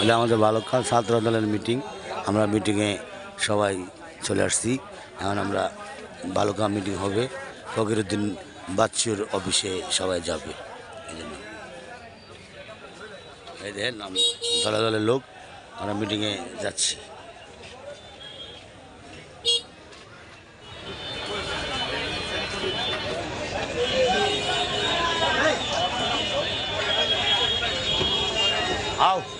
হলে আমাদের বালক ছাত্র দলের মিটিং আমরা মিটিংয়ে সবাই চলে আসছি এখন আমরা বালকা মিটিং হবে ফকিরুদ্দিন বাচ্চুর অফিসে সবাই যাবে এই জন্য এই দেখেন দলের লোক আমরা মিটিংয়ে যাচ্ছি আও